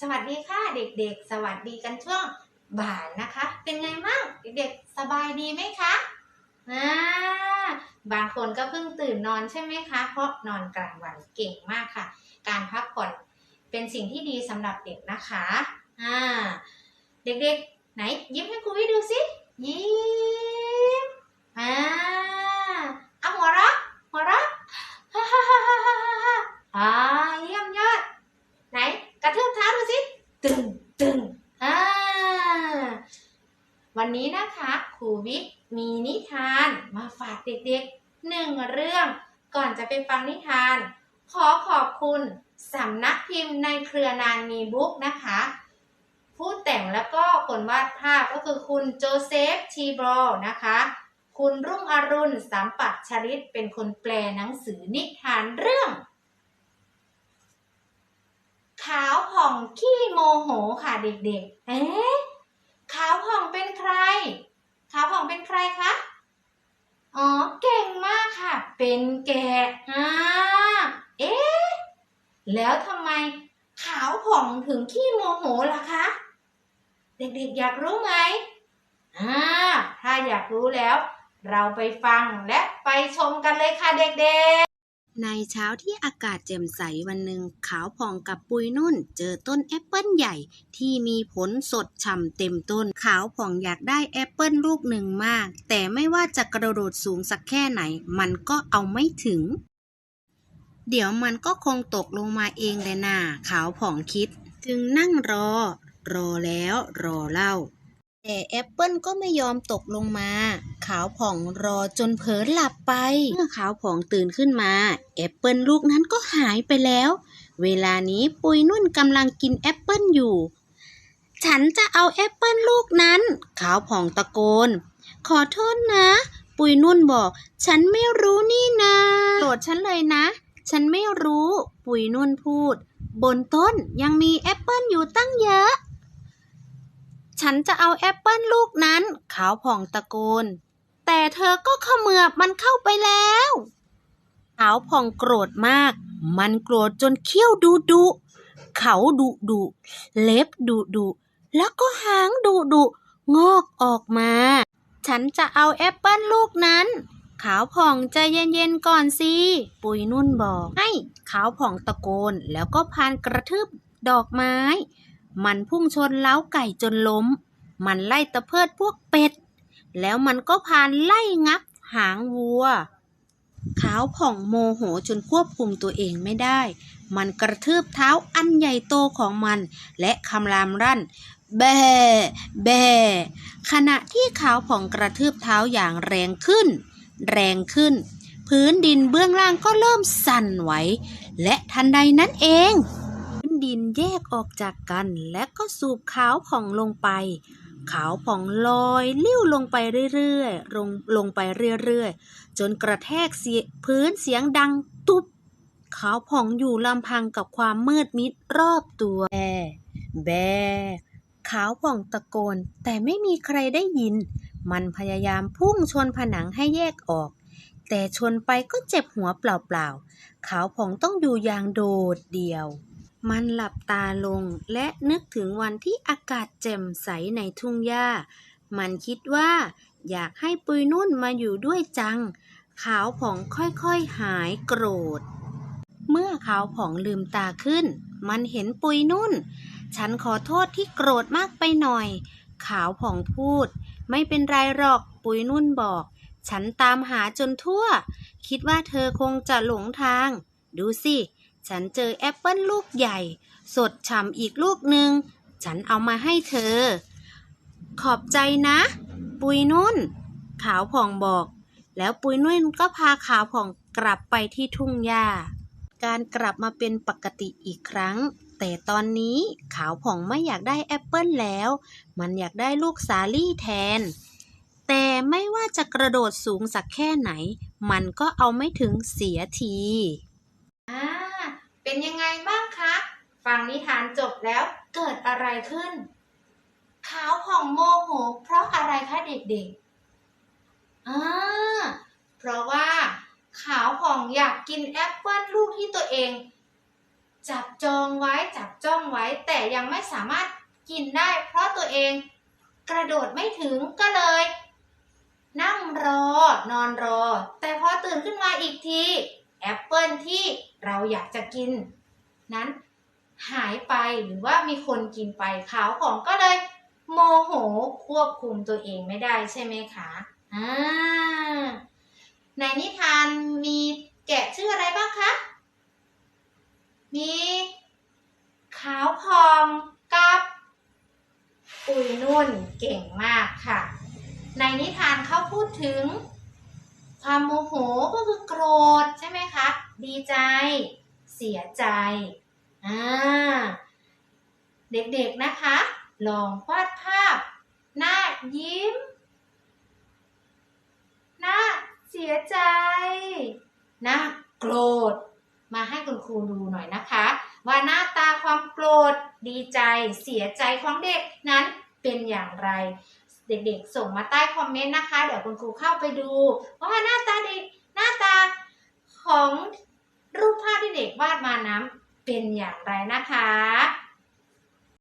สวัสดีค่ะเด็กๆ สวัสดีกันช่วงบ่ายนะคะ เป็นไงบ้างเด็กๆ สบายดีไหมคะอ่าบางคนก็เพิ่งตื่นนอนใช่ไหมคะ เพราะนอนกลางวันเก่งมากค่ะ การพักผ่อนเป็นสิ่งที่ดีสำหรับเด็กนะคะอ่าเด็กๆ ไหนยิ้มให้ครูวิดูสิยิ้มอ่าเอาหัวเราะหัวเราะฮ่าฮ่าฮ่าฮ่าฮ่าฮ่าอ่าเยี่ยมยอด ไหน กระทืบเท้าดูสิ ตึงตึงอ่า วั นี้นะคะครูวิทมีนิทานมาฝากเด็กๆหนึ่งเรื่อง ก่อนจะไปฟังนิทาน ขอขอบคุณสำนักพิมพ์ในเครือนานมีบุ๊กนะคะ ผู้แต่งแล้วก็คนวาดภาพก็คือคุณโจเซฟทีบรอนะคะ คุณรุ่งอรุณสามปักชริตเป็นคนแปลหนังสือนิทานเรื่องขาวผ่องขี้โมโหค่ะเด็กๆ เอ๊ะ ขาวผ่องเป็นใคร ขาวผ่องเป็น ใครคะ อ๋อ เก่งมากค่ะ เป็นแกะอ่าเอ๊ะ แล้วทำไมขาวผ่องถึงขี้โมโหล่ะคะ เด็กๆอยากรู้ไหมอ่าถ้าอยากรู้แล้ว เราไปฟังและไปชมกันเลยค่ะเด็กๆ ในเช้าที่อากาศแจ่มใสวันหนึ่งขาวผ่องกับปุยนุ่น เจอต้นแอปเปิลใหญ่ที่มีผลสดฉ่ำเต็มต้น ขาวผ่องอยากได้แอปเปิลลูกหนึ่งมาก แต่ไม่ว่าจะกระโดดสูงสักแค่ไหน มันก็เอาไม่ถึง เดี๋ยวมันก็คงตกลงมาเองแหละน่าขาวผ่องคิด จึงนั่งรอ รอแล้วรอเล่า แต่แอปเปิลก็ไม่ยอมตกลงมา ขาวผ่องรอจนเผลอหลับไป เมื่อขาวผ่องตื่นขึ้นมา แอปเปิลลูกนั้นก็หายไปแล้ว เวลานี้ปุยนุ่นกำลังกินแอปเปิลอยู่ ฉันจะเอาแอปเปิลลูกนั้น ขาวผ่องตะโกน ขอโทษนะ ปุยนุ่นบอก ฉันไม่รู้นี่นาโกรธฉันเลยนะ ฉันไม่รู้ ปุยนุ่นพูด บนต้นยังมีแอปเปิลอยู่ตั้งเยอะ ฉันจะเอาแอปเปิลลูกนั้น ขาวผ่องตะโกน แต่เธอก็ขมือบมันเข้าไปแล้ว ขาวผ่องโกรธมาก มันโกรธจนเขี้ยวดุดุเขาดุดุเล็บดุดุแล้วก็หางดุดุงอกออกมา ฉันจะเอาแอปเปิลลูกนั้น ขาวผ่องใจเย็นๆก่อนสิ ปุยนุ่นบอก ให้ขาวผ่องตะโกนแล้วก็พานกระทืบดอกไม้ มันพุ่งชนเล้าไก่จนล้ม มันไล่ตะเพิดพวกเป็ด แล้วมันก็พานไล่งับหางวัว ขาวผ่องโมโหจนควบคุมตัวเองไม่ได้ มันกระทืบเท้าอันใหญ่โตของมัน และคำรามรั่น แบ แบ ขณะที่ขาวผ่องกระทืบเท้าอย่างแรงขึ้น แรงขึ้น พื้นดินเบื้องล่างก็เริ่มสั่นไหว และทันใดนั้นเอง ดินแยกออกจากกันและก็สูบขาวผ่องลงไป ขาวผ่องลอยลิ้วลงไปเรื่อยๆลงลงไปเรื่อยๆ จนกระแทกเสียพื้นเสียงดังตุบขาวผ่องอยู่ลำพังกับความมืดมิดรอบตัวแบแบขาวผ่องตะโกน แต่ไม่มีใครได้ยิน มันพยายามพุ่งชนผนังให้แยกออก แต่ชนไปก็เจ็บหัวเปล่าๆ ขาวผ่องต้องอยู่อย่างโดดเดี่ยว มันหลับตาลงและนึกถึงวันที่อากาศแจ่มใสในทุ่งหญ้า มันคิดว่า อยากให้ปุยนุ่นมาอยู่ด้วยจัง ขาวผ่องค่อยๆหายโกรธ เมื่อขาวผ่องลืมตาขึ้น มันเห็นปุยนุ่น ฉันขอโทษที่โกรธมากไปหน่อย ขาวผ่องพูด ไม่เป็นไรหรอกปุยนุ่นบอก ฉันตามหาจนทั่ว คิดว่าเธอคงจะหลงทาง ดูสิ ฉันเจอแอปเปิลลูกใหญ่ สดฉ่ำอีกลูกหนึ่ง ฉันเอามาให้เธอ ขอบใจนะ ปุยนุ่น ขาวผ่องบอก แล้วปุยนุ่นก็พาขาวผ่องกลับไปที่ทุ่งหญ้า การกลับมาเป็นปกติอีกครั้ง แต่ตอนนี้ขาวผ่องไม่อยากได้แอปเปิลแล้ว มันอยากได้ลูกสาลี่แทน แต่ไม่ว่าจะกระโดดสูงสักแค่ไหน มันก็เอาไม่ถึงเสียที เป็นยังไงบ้างคะ ฟังนิทานจบแล้วเกิดอะไรขึ้น ขาวผ่องโมโห เพราะอะไรคะเด็กๆอ่าเพราะว่าขาวผ่องอยากกินแอปเปิลลูกที่ตัวเอง จับจองไว้จับจ้องไว้แต่ยังไม่สามารถกินได้เพราะตัวเอง กระโดดไม่ถึงก็เลย นั่งรอนอนรอ แต่พอตื่นขึ้นมาอีกที แอปเปิลที่เราอยากจะกิน นั้นหายไปหรือว่ามีคนกินไปขาวของก็เลย โมโหควบคุมตัวเองไม่ได้ใช่ไหมคะอ่าในนิทานมีแกะชื่ออะไรบ้างคะ มีขาวพองกับปุยนุ่นเก่งมากค่ะ ในนิทานเขาพูดถึง ความโมโหก็คือโกรธใช่ไหมคะ ดีใจ เสียใจ อ่า เด็กๆนะคะ ลองวาดภาพ หน้ายิ้ม หน้าเสียใจ หน้าโกรธ มาให้คุณครูดูหน่อยนะคะ ว่าหน้าตาความโกรธ ดีใจ เสียใจของเด็กนั้นเป็นอย่างไร เด็กๆ ส่งมาใต้คอมเมนต์นะคะ เดี๋ยวคุณครูเข้าไปดูว่าหน้าตาเด็กหน้าตาของรูปภาพที่เด็กวาดมานั้นเป็นอย่างไรนะคะ